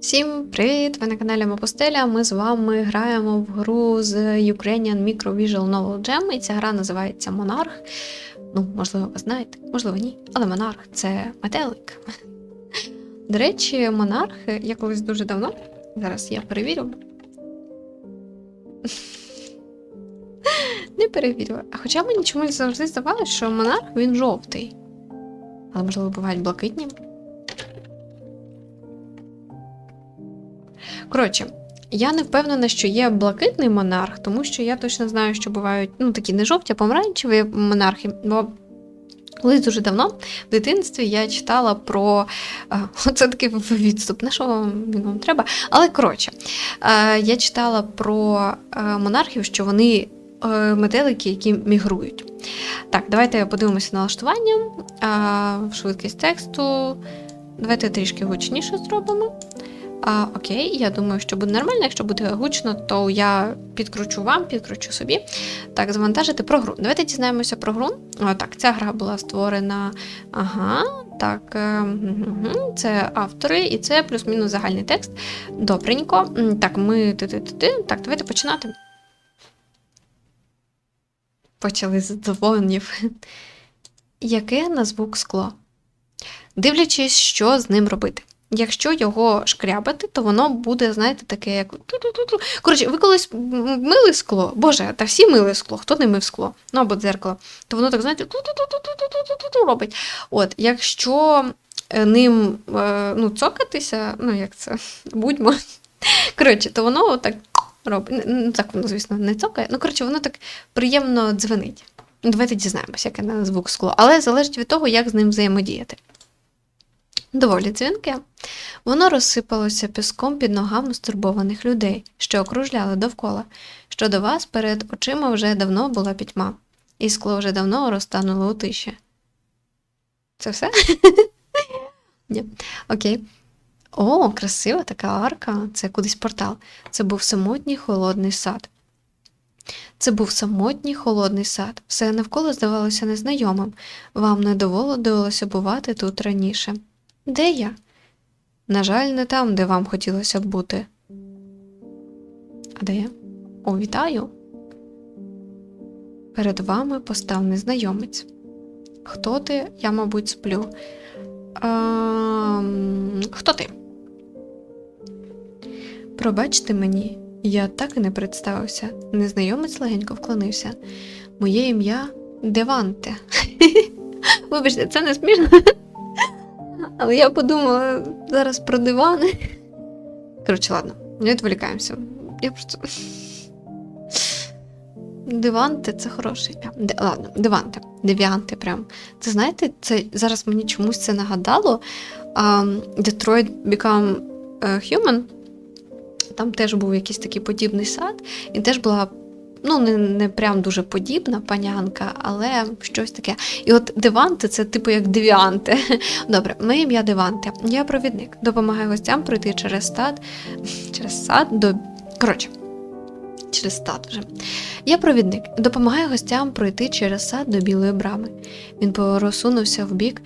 Всім привіт! Ви на каналі Мопостеля. Ми з вами граємо в гру з Ukrainian Micro Visual Novel Jam, і ця гра називається Монарх. Ну, можливо, ви знаєте, можливо, ні. Але Монарх це метелик. До речі, Монарх я колись дуже давно. Зараз я перевірю. Не перевірю. А хоча мені чомусь завжди здавалося, що монарх він жовтий. Але, можливо, бувають блакитні. Коротше, я не впевнена, що є блакитний монарх, тому що я точно знаю, що бувають ну, такі не жовті, а помаранчеві монархи. Бо колись дуже давно в дитинстві я читала про це такий відступ, на що він вам треба. Але коротше, я читала про монархів, що вони е, метелики, які мігрують. Так, давайте подивимося налаштування, а, швидкість тексту. Давайте трішки гучніше зробимо. А, Окей, я думаю, що буде нормально. Якщо буде гучно, то я підкручу вам, підкручу собі. Так, завантажити про гру. Давайте дізнаємося про гру. О, так, ця гра була створена. Ага, так, е, це автори, і це плюс-мінус загальний текст. Добренько. Так, ми ти-ти-ти-ти. Так, давайте починати. Почали з задоволеннів. Яке на звук скло? Дивлячись, що з ним робити. Якщо його шкрябати, то воно буде, знаєте, таке, як. Коротше, ви колись мили скло, Боже, та всі мили скло, хто не мив скло, ну або дзеркало, то воно так, знаєте, робить. От, якщо ним ну, цокатися, ну як це, будьмо. Коротше, то воно так робить. Так воно, звісно, не цокає. Ну, коротше, воно так приємно дзвенить. Давайте дізнаємося, яке на звук скло. Але залежить від того, як з ним взаємодіяти. Доволі дзвінке. Воно розсипалося піском під ногами стурбованих людей, що окружляли довкола. Щодо вас перед очима вже давно була пітьма, і скло вже давно розтануло у тиші. Це все? Ні. Окей. О, красива така арка. Це кудись портал. Це був самотній холодний сад. Це був самотній холодний сад. Все навколо здавалося незнайомим. Вам не доводилося бувати тут раніше. Де я? На жаль, не там, де вам хотілося б бути. А де я? О, вітаю. Перед вами постав незнайомець. Хто ти? Я, мабуть, сплю. Ем, хто ти? Пробачте мені, я так і не представився. Незнайомець легенько вклонився. Моє ім'я Деванте. Вибачте, це не смішно. Але я подумала зараз про дивани. Коротше, ладно, не відволікаємося. Я просто. Диванте це хороше ім'я. Де, ладно, диванте. Девіанти прям. Це знаєте, це зараз мені чомусь це нагадало. Um, Detroit Become Human. Там теж був якийсь такий подібний сад, і теж була. Ну, не, не прям дуже подібна панянка, але щось таке. І от Деванте це типу як девіанти. Добре, моє ім'я Деванте. Я провідник. Допомагаю гостям пройти через стад, через сад до. Коротше, через стад вже. Я провідник. Допомагаю гостям пройти через сад до білої брами. Він просунувся в бік.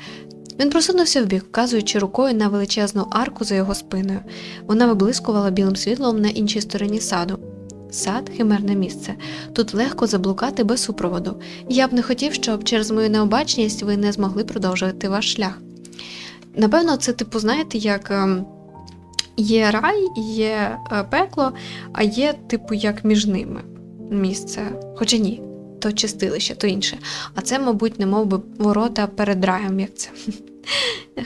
Він просунувся в бік, вказуючи рукою на величезну арку за його спиною. Вона виблискувала білим світлом на іншій стороні саду. Сад химерне місце. Тут легко заблукати без супроводу. Я б не хотів, щоб через мою необачність ви не змогли продовжувати ваш шлях. Напевно, це, типу, знаєте, як ем, є рай, є е, пекло, а є, типу, як між ними місце. Хоча ні, то чистилище, то інше. А це, мабуть, не мов би ворота перед раєм, як це.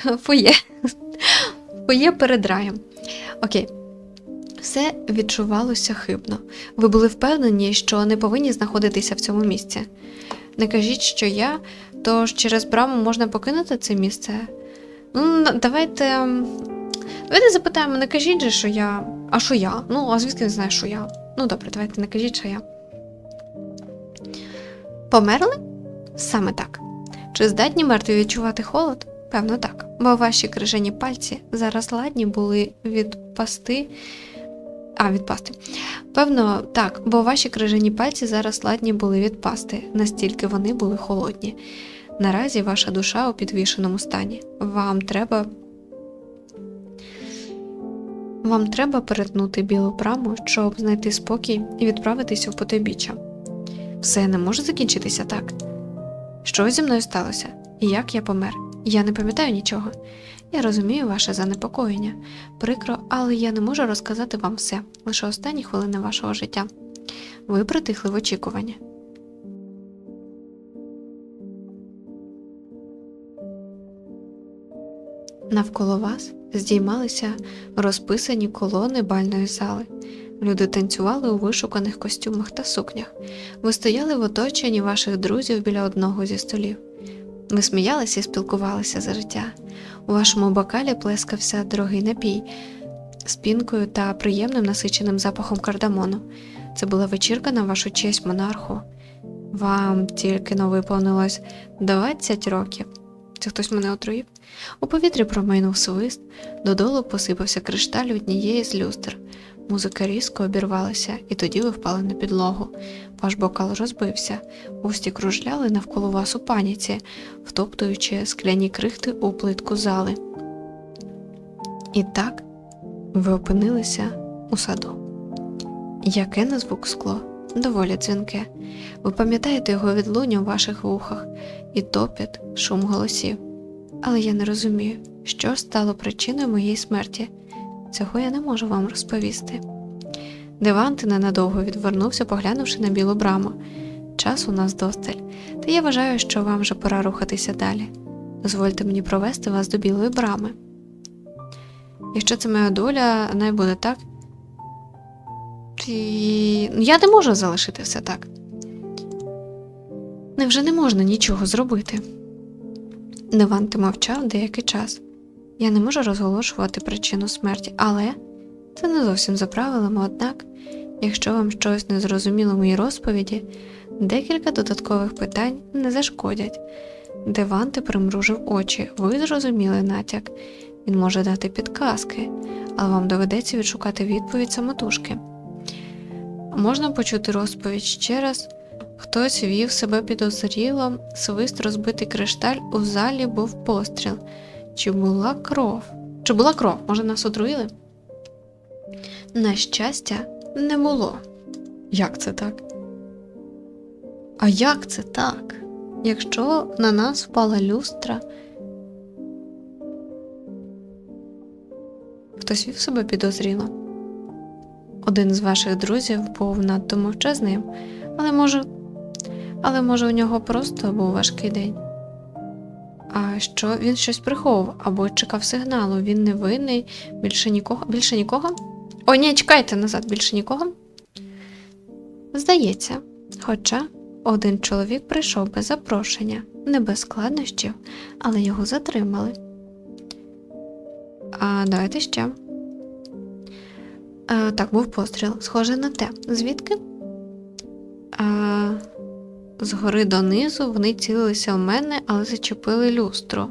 Фоє. Фоє перед раєм. Окей. Все відчувалося хибно. Ви були впевнені, що не повинні знаходитися в цьому місці. Не кажіть, що я, тож через браму можна покинути це місце. Ну, давайте. Давайте запитаємо, не кажіть же, що я. А що я? Ну, а звідки не знаю, що я? Ну, добре, давайте не кажіть, що я. Померли? Саме так. Чи здатні мертві відчувати холод? Певно, так. Бо ваші крижані пальці зараз ладні були відпасти. А, відпасти. Певно, так, бо ваші крижані пальці зараз ладні були відпасти, настільки вони були холодні. Наразі ваша душа у підвішеному стані. Вам треба Вам треба перетнути білу браму, щоб знайти спокій і відправитися в потойбіччя. Все не може закінчитися так. Що зі мною сталося? І як я помер? Я не пам'ятаю нічого. Я розумію ваше занепокоєння. Прикро, але я не можу розказати вам все, лише останні хвилини вашого життя. Ви притихли в очікуванні. Навколо вас здіймалися розписані колони бальної зали. Люди танцювали у вишуканих костюмах та сукнях. Ви стояли в оточенні ваших друзів біля одного зі столів. Ви сміялися і спілкувалися за життя. У вашому бокалі плескався дорогий напій з пінкою та приємним насиченим запахом кардамону. Це була вечірка на вашу честь монарху. Вам тільки но виповнилось 20 років. Це хтось мене отруїв? У повітрі промайнув свист, додолу посипався кришталь однієї з люстр. Музика різко обірвалася, і тоді ви впали на підлогу. Ваш бокал розбився, гості кружляли навколо вас у паніці, втоптуючи скляні крихти у плитку зали. І так ви опинилися у саду. Яке на звук скло? Доволі дзвінке. Ви пам'ятаєте його відлуння у ваших вухах і топіт, шум голосів. Але я не розумію, що стало причиною моєї смерті. Цього я не можу вам розповісти. Диванти ненадовго відвернувся, поглянувши на білу браму. Час у нас досталь, та я вважаю, що вам вже пора рухатися далі. Дозвольте мені провести вас до білої брами. Якщо це моя доля, не буде так. І... Я не можу залишити все так. Невже не можна нічого зробити? Деванти мовчав деякий час. Я не можу розголошувати причину смерті, але це не зовсім за правилами, однак, якщо вам щось не зрозуміло в моїй розповіді, декілька додаткових питань не зашкодять. Деванти примружив очі, ви зрозуміли натяк. Він може дати підказки, але вам доведеться відшукати відповідь самотужки. Можна почути розповідь ще раз. Хтось вів себе підозріло, свист розбитий кришталь у залі був постріл. Чи була кров? Чи була кров? Може, нас отруїли? На щастя, не було. Як це так? А як це так? Якщо на нас впала люстра, хтось вів себе підозріло. Один з ваших друзів був надто мовчазним, але може, але може у нього просто був важкий день. А що він щось приховував або чекав сигналу, він не винний, більше нікого. Більше нікого? О, ні, чекайте назад, більше нікого. Здається, хоча один чоловік прийшов без запрошення, не без складнощів, але його затримали. А давайте ще. А, так, був постріл. Схоже на те. Звідки? А, згори донизу вони цілилися в мене, але зачепили люстру.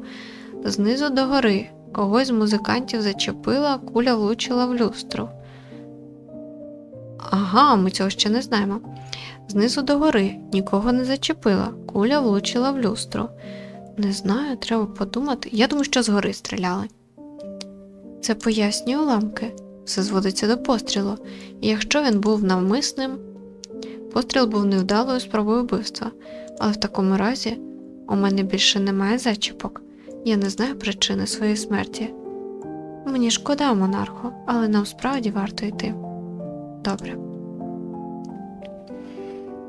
Знизу до гори. Когось з музикантів зачепила, куля влучила в люстру. Ага, ми цього ще не знаємо. Знизу до гори нікого не зачепила, куля влучила в люстру. Не знаю, треба подумати. Я думаю, що згори стріляли. Це пояснює уламки. Все зводиться до пострілу, і якщо він був навмисним, постріл був невдалою спробою вбивства, але в такому разі у мене більше немає зачіпок. Я не знаю причини своєї смерті. Мені шкода, монарху, але нам справді варто йти. Добре.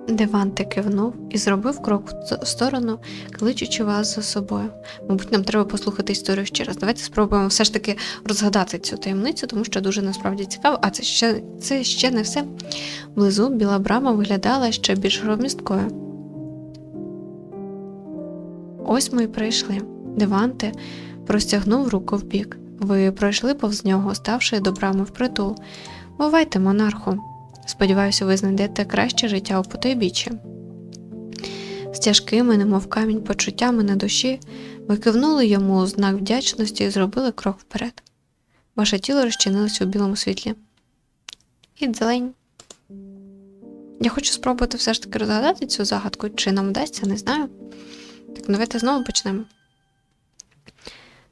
Деванте кивнув і зробив крок в сторону, кличучи вас за собою. Мабуть, нам треба послухати історію ще раз. Давайте спробуємо все ж таки розгадати цю таємницю, тому що дуже насправді цікаво, а це ще, це ще не все. Внизу біла брама виглядала ще більш громісткою. Ось ми й прийшли. Деванте простягнув руку вбік. Ви пройшли повз нього, ставши до брами впритул. Бувайте, монарху. Сподіваюся, ви знайдете краще життя у потойбіччі. З тяжкими, немов камінь почуттями на душі, ви кивнули йому у знак вдячності і зробили крок вперед. Ваше тіло розчинилося у білому світлі. І зелень. Я хочу спробувати все ж таки розгадати цю загадку, чи нам вдасться, не знаю. Так, давайте знову почнемо.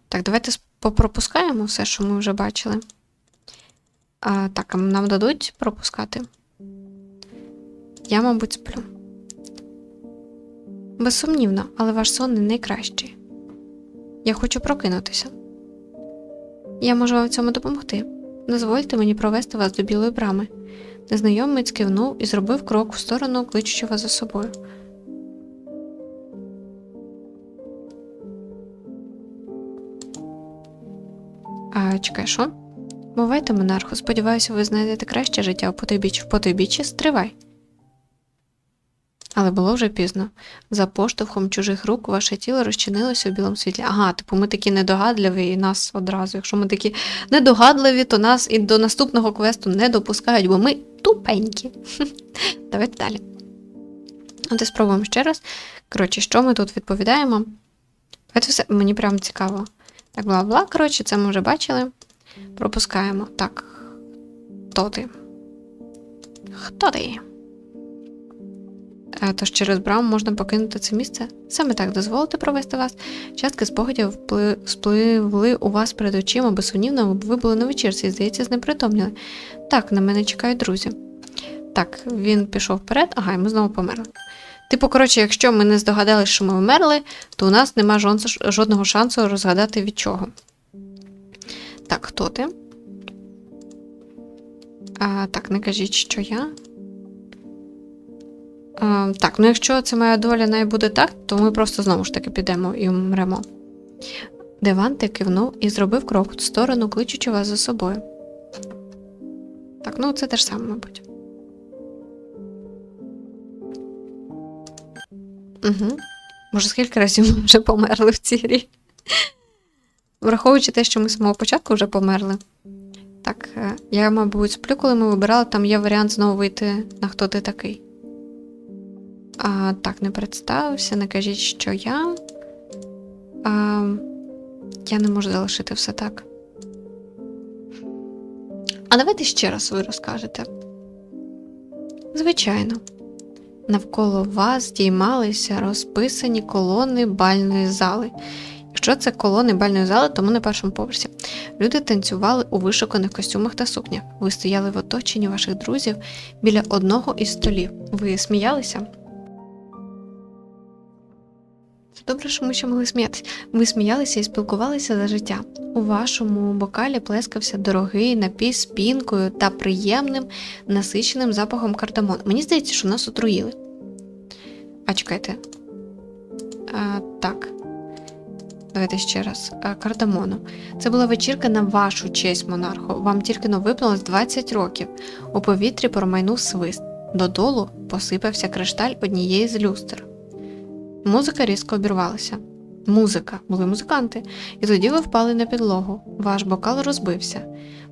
Так, давайте попропускаємо все, що ми вже бачили. А, так, нам дадуть пропускати? Я, мабуть, сплю. Безсумнівно, але ваш сон не найкращий. Я хочу прокинутися. Я можу вам в цьому допомогти. Дозвольте мені провести вас до білої брами. Незнайомець кивнув і зробив крок в сторону, кличучи вас за собою. А чекай, що? Бувайте, монарху, сподіваюся, ви знайдете краще життя в потойбіччі. В потойбіччі стривай. Але було вже пізно. За поштовхом чужих рук ваше тіло розчинилося у білому світлі. Ага, типу, ми такі недогадливі, і нас одразу. Якщо ми такі недогадливі, то нас і до наступного квесту не допускають, бо ми тупенькі. Давайте далі. От спробуємо ще раз. Коротше, що ми тут відповідаємо? Це все мені прям цікаво. Так, бла-бла. Коротше, це ми вже бачили. Пропускаємо. Так. Хто ти? Хто ти? Е, Тож через браму можна покинути це місце. Саме так дозволити провести вас. Частки спогадів спливли у вас перед очима, безсумнівно, ви були на вечірці і, здається, знепритомніли. Так, на мене чекають друзі. Так, він пішов вперед, ага, і ми знову померли. Типу, коротше, якщо ми не здогадалися, що ми вмерли, то у нас нема жодного шансу розгадати від чого. Так, хто ти? А, так, не кажіть, що я. А, так, ну якщо це моя доля не буде так, то ми просто знову ж таки підемо і вмремо. Деванте кивнув і зробив крок в сторону, кличучи вас за собою. Так, ну це те ж саме, мабуть. Угу. Може, скільки разів ми вже померли в цій грі? Враховуючи те, що ми з самого початку вже померли. Так, е, я, мабуть, сплю, коли ми вибирали, там є варіант знову вийти на хто ти такий. А, так, не представився, не кажіть, що я. А, я не можу залишити все так. А давайте ще раз ви розкажете. Звичайно. Навколо вас здіймалися розписані колони бальної зали. Якщо це колони бальної зали, то ми на першому поверсі. Люди танцювали у вишуканих костюмах та сукнях. Ви стояли в оточенні ваших друзів біля одного із столів. Ви сміялися? Добре, що ми ще могли сміятися. Ви сміялися і спілкувалися за життя. У вашому бокалі плескався дорогий напій з пінкою та приємним насиченим запахом кардамону. Мені здається, що нас отруїли. А чекайте. А, так. Давайте ще раз. Кардамону. Це була вечірка на вашу честь, монарху. Вам тільки но виповнилось 20 років. У повітрі промайнув свист. Додолу посипався кришталь однієї з люстр. Музика різко обірвалася. Музика, були музиканти, і тоді ви впали на підлогу. Ваш бокал розбився.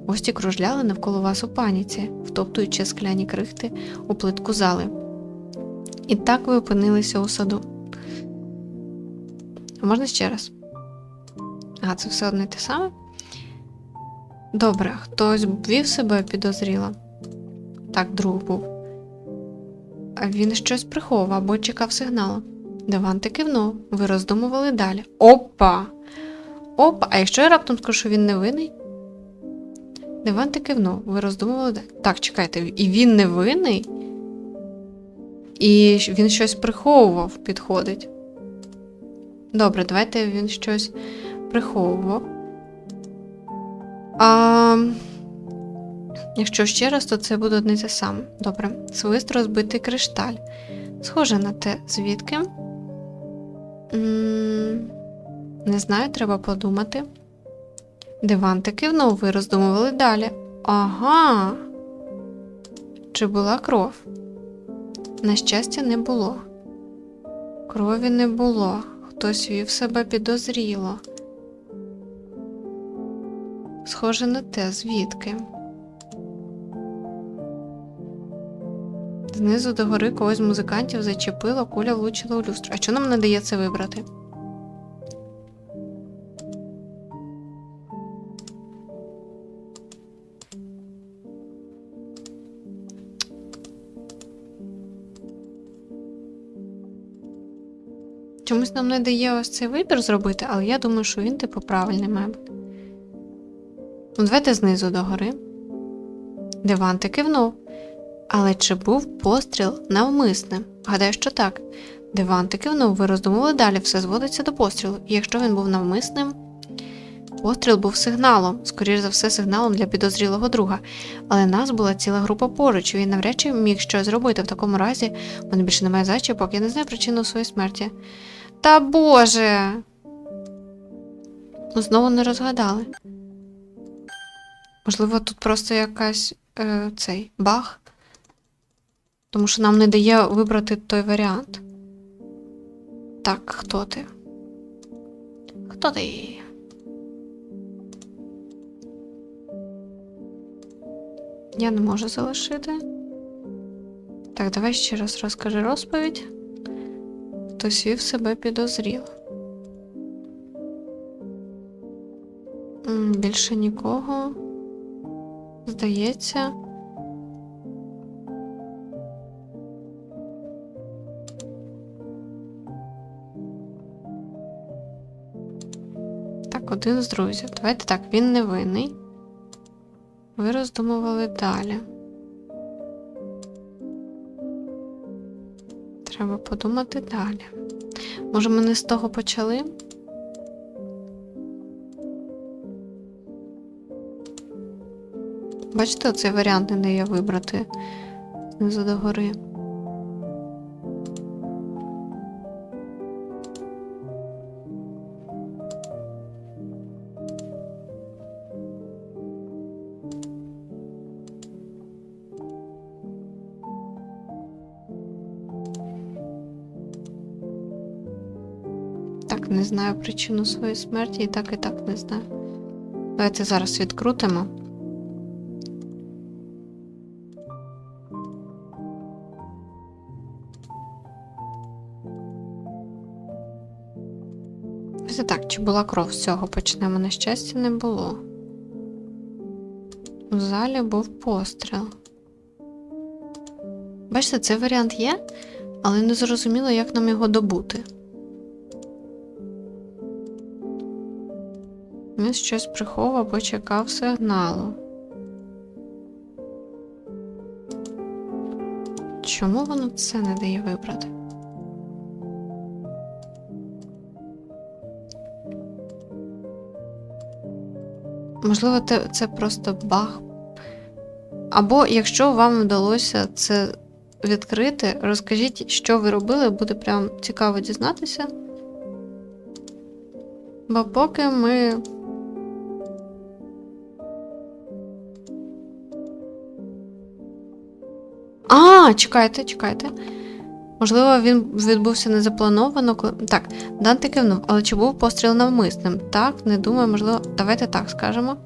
Гості кружляли навколо вас у паніці, втоптуючи скляні крихти у плитку зали. І так ви опинилися у саду. Можна ще раз? А, це все одне те саме? Добре, хтось вів себе підозріло. Так, друг був. А він щось приховував або чекав сигналу. Деванти кивнув. Ви роздумували далі. Опа! Опа! А якщо я раптом скажу, що він не винний? Деванти кивнув. Ви роздумували далі. Так, чекайте, і він не винний? І він щось приховував, підходить. Добре, давайте він щось приховував. А, якщо ще раз, то це буде одне те саме. Добре. Свист розбитий кришталь. Схоже на те, звідки? м не знаю, треба подумати. Диван ти кивнув, ви роздумували далі. Ага. Чи була кров? На щастя, не було. Крові не було. Хтось вів себе підозріло. Схоже на те, звідки. Знизу до гори когось з музикантів зачепило, куля влучила у люстру. А чого нам не дає це вибрати? Чомусь нам не дає ось цей вибір зробити, але я думаю, що він типу правильний має бути. Ну, давайте знизу до гори. Деванти кивнув. Але чи був постріл навмисним? Гадаю, що так. Деванти кивнув, ви роздумували далі, все зводиться до пострілу. І якщо він був навмисним, постріл був сигналом, скоріш за все, сигналом для підозрілого друга. Але нас була ціла група поруч, і він навряд чи міг щось зробити. В такому разі мене більше немає зачіпок, я не знаю причину своєї смерті. Та Боже. Знову не розгадали. Можливо, тут просто якась е, цей баг. Тому що нам не дає вибрати той варіант. Так, хто ти? Хто ти? Я не можу залишити. Так, давай ще раз розкажи розповідь. Хтось вів себе підозрів. Більше нікого. Здається. Так, один з друзів. Давайте так, він не винний. Ви роздумували далі. Треба подумати далі. Може, ми не з того почали? Бачите, оцей варіант не дає вибрати знизу до гори. Так, не знаю причину своєї смерті і так і так не знаю. Давайте зараз відкрутимо. Була кров з цього почнемо? На щастя, не було. У залі був постріл. Бачите, цей варіант є, але не зрозуміло, як нам його добути. Він щось приховував або чекав сигналу. Чому воно це не дає вибрати? Можливо, це просто баг. Або якщо вам вдалося це відкрити, розкажіть, що ви робили, буде прям цікаво дізнатися. Бо поки ми. А, чекайте, чекайте. Можливо, він відбувся незаплановано. коли- Так, Данте кивнув, але чи був постріл навмисним? Так, не думаю, можливо. Давайте так скажемо.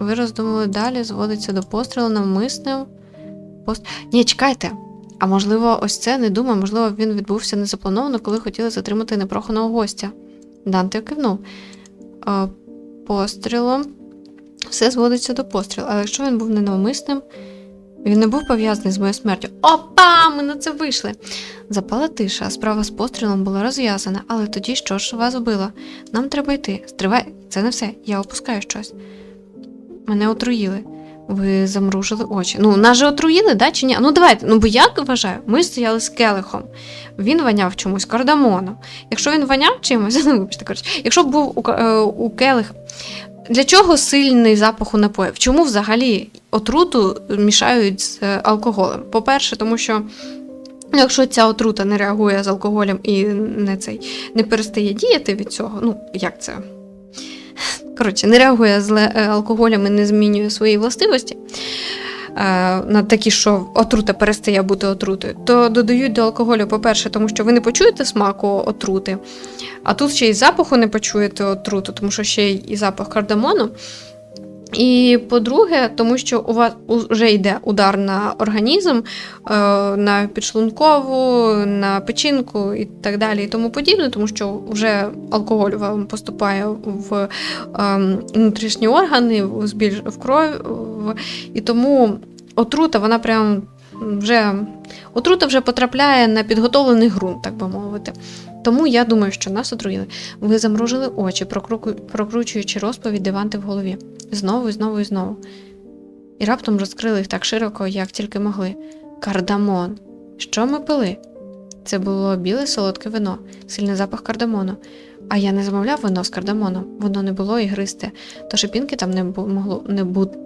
Ви роздумали далі, зводиться до пострілу навмисним. Пост... Ні, чекайте. А можливо, ось це не думаю, можливо, він відбувся незаплановано, коли хотіли затримати непроханого гостя. Данте кивнув. Е, Пострілом. Все зводиться до пострілу. Але якщо він був ненавмисним, він не був пов'язаний з моєю смертю. Опа! Ми на це вийшли. Запала тиша, справа з пострілом була розв'язана, але тоді що ж вас вбило? Нам треба йти. Стривай, це не все. Я опускаю щось. Мене отруїли. Ви замружили очі. Ну, нас же отруїли, да, чи ні? Ну давайте. Ну, бо я вважаю, ми стояли з келихом. Він воняв чомусь кардамоном. Якщо він воняв чимось, ну вибачте, коротше, якщо б був у, е, у келих. Для чого сильний запах у напоїв? Чому взагалі отруту мішають з е, алкоголем? По-перше, тому що ну, якщо ця отрута не реагує з алкоголем і не цей не перестає діяти від цього, ну як це? Коротше, не реагує з е, алкоголем і не змінює свої властивості. Е, На такі, що отрута перестає бути отрутою, то додають до алкоголю, по-перше, тому що ви не почуєте смаку отрути, а тут ще й запаху не почуєте отруту, тому що ще й запах кардамону. І по-друге, тому що у вас вже йде удар на організм, е, на підшлункову, на печінку і так далі, і тому подібне, тому що вже алкоголь вам поступає в ем, внутрішні органи, в кров, і тому отрута, вона прям вже отрута вже потрапляє на підготовлений ґрунт, так би мовити. Тому я думаю, що нас отруїли. Ви замружили очі, прокручуючи розповідь Деванти в голові. Знову і знову і знову. і раптом розкрили їх так широко, як тільки могли. Кардамон. Що ми пили? Це було біле солодке вино, сильний запах кардамону. А я не замовляв вино з кардамоном, воно не було ігристе, то шипінки там не могло не бути.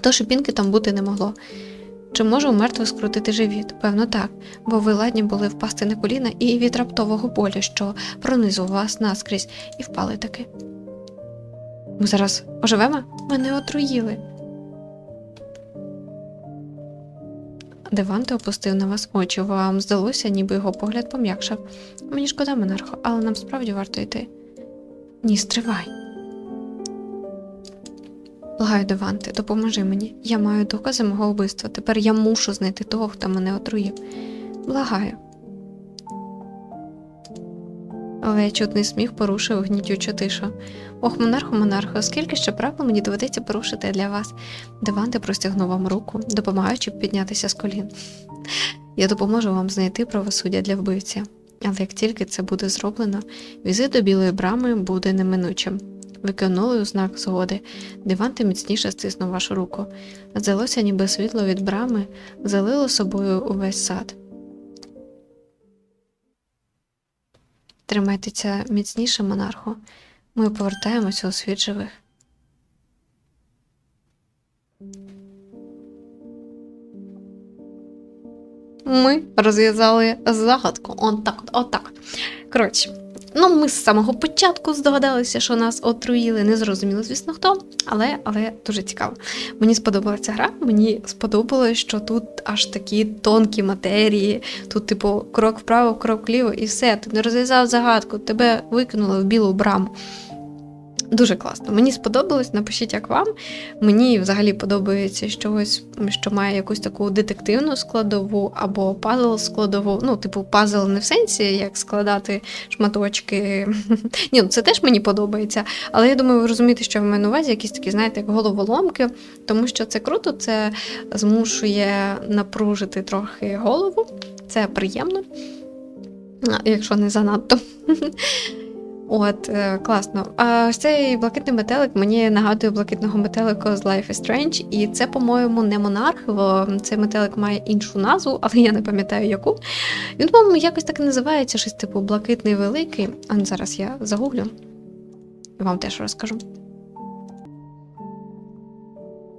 То шипінки там бути не могло. Чи може у мертвих скрутити живіт? Певно, так, бо ви ладні були впасти на коліна і від раптового болю, що пронизував вас наскрізь, і впали таки. Ми зараз оживемо? Мене отруїли. Деванте опустив на вас очі. Вам здалося, ніби його погляд пом'якшав. Мені шкода, монархо, але нам справді варто йти. Ні, стривай. Благаю, Деванте, допоможи мені. Я маю докази мого вбивства. Тепер я мушу знайти того, хто мене отруїв. Благаю. Але чутний сміх порушив гнітючу тишу. Ох, монарху, монарху, скільки ще правил мені доведеться порушити для вас. Деванте простягнув вам руку, допомагаючи піднятися з колін. Я допоможу вам знайти правосуддя для вбивця. Але як тільки це буде зроблено, візит до білої брами буде неминучим. Ви кинули у знак згоди. Диванте міцніше стиснув вашу руку. Здалося, ніби світло від брами залило собою увесь сад. Тримайтеся міцніше, монарху. Ми повертаємося у світ живих. Ми розв'язали загадку. Он так, от. Коротше, ну ми з самого початку здогадалися, що нас отруїли. Не зрозуміло, звісно, хто, але, але дуже цікаво. Мені сподобалася гра. Мені сподобалось, що тут аж такі тонкі матерії. Тут, типу, крок вправо, крок вліво, і все. Ти не розв'язав загадку, тебе викинули в білу браму. Дуже класно. Мені сподобалось. Напишіть, як вам. Мені взагалі подобається щось, що має якусь таку детективну складову або пазл складову. Ну, типу, пазл не в сенсі, як складати шматочки. Ні, ну це теж мені подобається. Але я думаю, ви розумієте, що в мене на увазі якісь такі, знаєте, як головоломки, тому що це круто, це змушує напружити трохи голову. Це приємно, якщо не занадто. От, е, класно. А ось цей блакитний метелик мені нагадує блакитного метелика з Life is Strange, і це, по-моєму, не монарх, бо цей метелик має іншу назву, але я не пам'ятаю яку. Він, по-моєму, якось так і називається, щось типу блакитний великий. А зараз я загуглю і вам теж розкажу.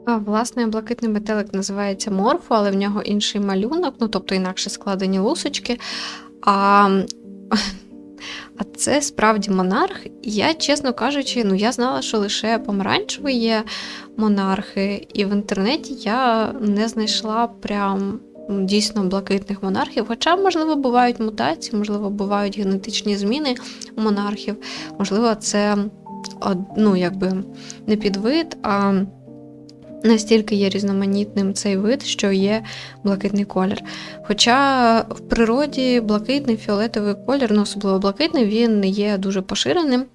А, власне, блакитний метелик називається морфо, але в нього інший малюнок, ну тобто інакше складені лусочки. А а це справді монарх. Я, чесно кажучи, ну я знала, що лише помаранчеві є монархи, і в інтернеті я не знайшла прям дійсно блакитних монархів. Хоча, можливо, бувають мутації, можливо, бувають генетичні зміни у монархів. Можливо, це ну, якби не підвид, а Настільки є різноманітним цей вид, що є блакитний колір. Хоча в природі блакитний фіолетовий колір, ну особливо блакитний, він є дуже поширеним.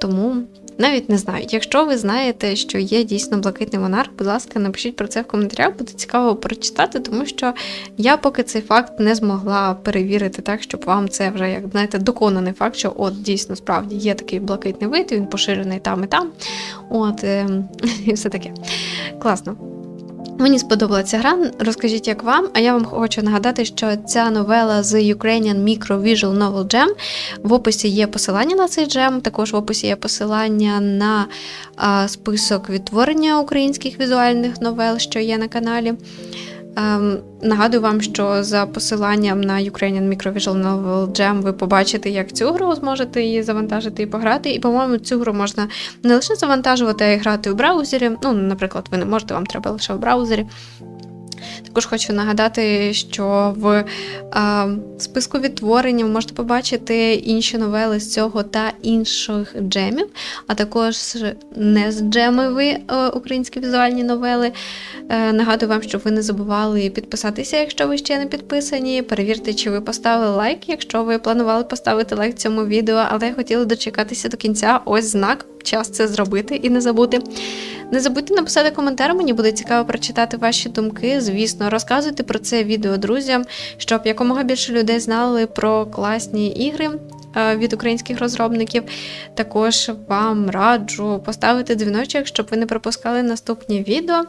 Тому навіть не знаю. Якщо ви знаєте, що є дійсно блакитний монарх, будь ласка, напишіть про це в коментарях, буде цікаво прочитати, тому що я поки цей факт не змогла перевірити так, щоб вам це вже, як знаєте, доконаний факт, що от дійсно справді є такий блакитний вид, він поширений там і там. От, е, і все таке. Класно. Мені сподобалася гра. Розкажіть, як вам. А я вам хочу нагадати, що ця новела з Ukrainian Micro Visual Novel Jam. В описі є посилання на цей джем, також в описі є посилання на список відтворення українських візуальних новел, що є на каналі. Ем, нагадую вам, що за посиланням на Ukrainian Micro Visual Novel Jam ви побачите, як цю гру зможете її завантажити і пограти. І, по-моєму, цю гру можна не лише завантажувати, а й грати у браузері. Ну, наприклад, ви не можете, вам треба лише в браузері. Також хочу нагадати, що в а, списку ви можете побачити інші новели з цього та інших джемів, а також не з джемові українські візуальні новели. Е, нагадую вам, щоб ви не забували підписатися, якщо ви ще не підписані. Перевірте, чи ви поставили лайк, якщо ви планували поставити лайк цьому відео, але хотіли дочекатися до кінця. Ось знак, час це зробити і не забути. Не забудьте написати коментар, мені буде цікаво прочитати ваші думки. Звісно, розказуйте про це відео друзям, щоб якомога більше людей знали про класні ігри. е, від українських розробників. Також вам раджу поставити дзвіночок, щоб ви не пропускали наступні відео.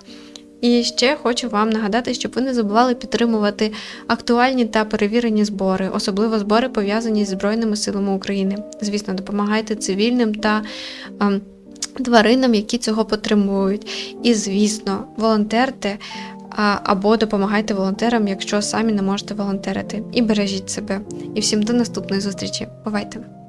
І ще хочу вам нагадати, щоб ви не забували підтримувати актуальні та перевірені збори, особливо збори пов'язані зі Збройними силами України. Звісно, допомагайте цивільним та ем, тваринам, які цього потребують. І, звісно, волонтерте або допомагайте волонтерам, якщо самі не можете волонтерити. І бережіть себе. І всім до наступної зустрічі. Бувайте!